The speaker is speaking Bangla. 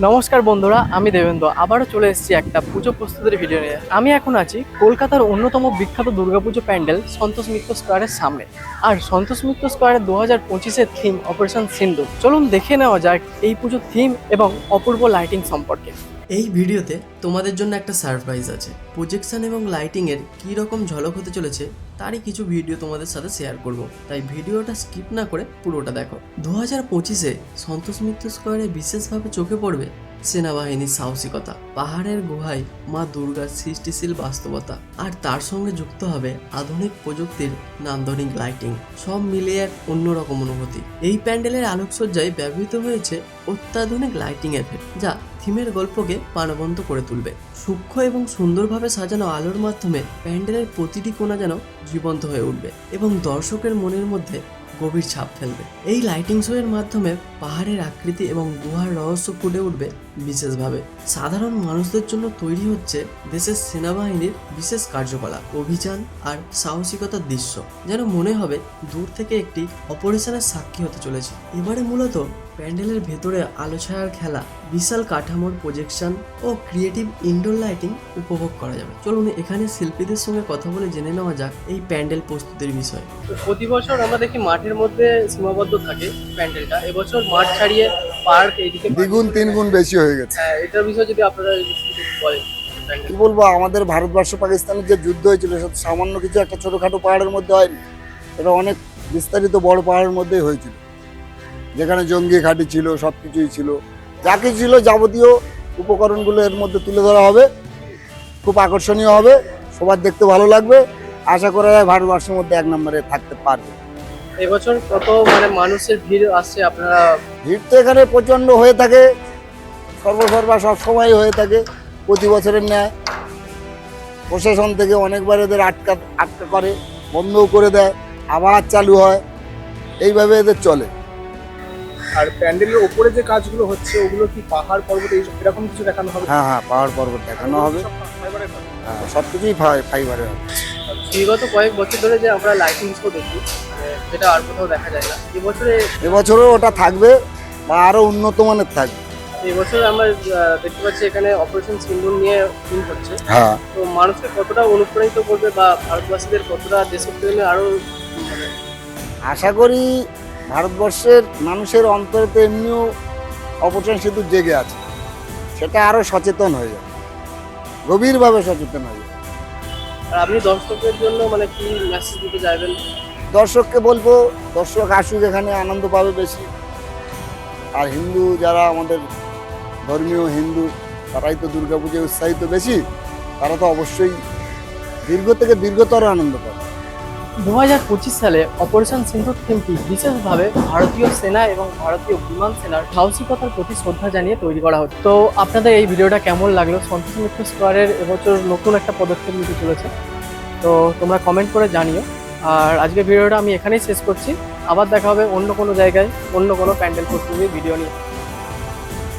নমস্কার বন্ধুরা, আমি দেবেন্দ্র। আবারও চলে এসেছি একটা পুজো প্রস্তুতির ভিডিও নিয়ে। আমি এখন আছি কলকাতার অন্যতম বিখ্যাত দুর্গাপুজো প্যান্ডেল সন্তোষ মিত্র স্কোয়ারের সামনে। আর সন্তোষ মিত্র স্কোয়ারের দু হাজার পঁচিশের থিম অপারেশন সিন্ধু চলুন দেখে নেওয়া যাক এই পুজোর থিম এবং অপূর্ব লাইটিং সম্পর্কে। এই ভিডিওতে তোমাদের জন্য একটা সারপ্রাইজ আছে। প্রজেকশন এবং লাইটিং এর কি রকম ঝলক হতে চলেছে তারই কিছু ভিডিও তোমাদের সাথে শেয়ার করব। তাই ভিডিওটা স্কিপ না করে পুরোটা দেখো। দু হাজার পঁচিশে সন্তোষ মিত্র স্কোয়ারে বিশেষভাবে চোখে পড়বে সেনাবাহিনীর সাহসিকতা। পাহাড়ের গুহায় মা দুর্গার সৃষ্টিশীল বাস্তবতা। আর তার সঙ্গে যুক্ত হবে আধুনিক প্রযুক্তির নান্দনিক লাইটিং সব মিলিয়ে এক অন্যরকম অনুভূতি। এই প্যান্ডেলের আলোকসজ্জায় ব্যবহৃত হয়েছে অত্যাধুনিক লাইটিং এফেক্ট যা থিমের গল্পকে প্রাণবন্ত করে তুলবে। সূক্ষ্ম এবং সুন্দরভাবে সাজানো আলোর মাধ্যমে প্যান্ডেলের প্রতিটি কোণা যেন জীবন্ত হয়ে উঠবে এবং দর্শকের মনের মধ্যে গভীর ছাপ ফেলবে। এই লাইটিং শো এর মাধ্যমে পাহাড়ের আকৃতি এবং গুহার রহস্য ফুটে উঠবে বিশেষভাবে। সাধারণ মানুষদের জন্য তৈরি হচ্ছে দেশের সেনাবাহিনীর বিশেষ কার্যকলাপ, অভিযান আর সাহসিকতার দৃশ্য, যেন মনে হবে দূর থেকে একটি অপারেশনের সাক্ষী হতে চলেছে। এবারে মূলত প্যান্ডেলের ভেতরে আলো ছায়ার খেলা বিশাল কাঠামোর প্রজেকশন ও ক্রিয়েটিভ ইনডোর লাইটিং উপভোগ করা যাবে। চলুন এখানে শিল্পীদের সঙ্গে কথা বলে জেনে নেওয়া যাক এই প্যান্ডেল প্রস্তুতির বিষয়ে। প্রতি বছর আমরা দেখি মাঠের মধ্যে সীমাবদ্ধ থাকে প্যান্ডেলটা। এবছর মাঠ ছাড়িয়ে পার্ক এইদিকে দ্বিগুণ তিন গুণ বেশি হয়ে গেছে। হ্যাঁ এটার বিষয়ে যদি আপনারা একটু বলেন কি বলব আমাদের ভারতবর্ষ পাকিস্তানের যে যুদ্ধ হয়েছিল সেটা সামান্য কিছু একটা ছোটখাটো পাহাড়ের মধ্যে হয়নি। এটা অনেক বিস্তারিত বড় পাহাড়ের মধ্যেই হয়েছিল। যেখানে জঙ্গি ঘাঁটি ছিল সব কিছুই ছিল। যা কিছু ছিল যাবতীয় উপকরণগুলো এর মধ্যে তুলে ধরা হবে। খুব আকর্ষণীয় হবে। সবার দেখতে ভালো লাগবে। আশা করা যায় ভারতবর্ষের মধ্যে এক নম্বরে থাকতে পারবে। এবছর কত মানে মানুষের ভিড় আসছে আপনারা? ভিড় তো এখানে প্রচণ্ড হয়ে থাকে। সর্বসর্বা সবসময় হয়ে থাকে প্রতি বছরের ন্যায়। প্রশাসন থেকে অনেকবার এদের আটকা আটকা করে বন্ধও করে দেয়। আবার চালু হয়। এইভাবে এদের চলে। আর প্যান্ডেলের ওপরে যে কাজগুলো হচ্ছে ওগুলো কি পাহাড় পর্বত এইসব এরকম কিছু দেখানো হবে? হ্যাঁ হ্যাঁ পাহাড় পর্বত দেখানো হবে। সব হ্যাঁ সব কিছুই ফাইবারে হবে। বিগত কয়েক বছর ধরে যে আমরা লাইটিং শো দেখি মানে সেটা আর কোথাও দেখা যায় না এবছরে এবছরও ওটা থাকবে বা আরও উন্নত মানের থাকবে। এবছর আমরা দেখতে পাচ্ছি এখানে অপারেশন সিন্দুর নিয়ে ফিল্ম হচ্ছে। হ্যাঁ। তো মানুষকে কতটা অনুপ্রাণিত করবে বা ভারতবাসীদের কতটা দেশপ্রেমে আরও মানে আশা করি ভারতবর্ষের মানুষের অন্তরেতে এমনিও অপচন সেতু জেগে আছে। সেটা আরও সচেতন হয়ে যাবে গভীরভাবে সচেতন হয়ে যাবে আর আপনি দর্শকদের জন্য মানে কি মেসেজ দিতে চাইবেন? দর্শককে বলব দর্শক আসুক এখানে আনন্দ পাবে বেশি। আর হিন্দু যারা আমাদের ধর্মীয় হিন্দু তারাই তো দুর্গাপুজোয় উৎসাহিত বেশি। তারা তো অবশ্যই দীর্ঘ থেকে দীর্ঘতর আনন্দ পাবে। দু হাজার পঁচিশ সালে অপারেশন সিন্ধুর থিমটি বিশেষভাবে ভারতীয় সেনা এবং ভারতীয় বিমান সেনার সাহসিকতার প্রতি শ্রদ্ধা জানিয়ে তৈরি করা হচ্ছে। তো আপনাদের এই ভিডিওটা কেমন লাগল? সন্তোষ মিত্র স্কোয়ারের এবছর নতুন একটা পদক্ষেপ নিতে চলেছে। তো তোমরা কমেন্ট করে জানিও। আর আজকের ভিডিওটা আমি এখানেই শেষ করছি। আবার দেখা হবে অন্য কোনো জায়গায়, অন্য কোনো প্যান্ডেল প্রস্তুতির ভিডিও নিয়ে।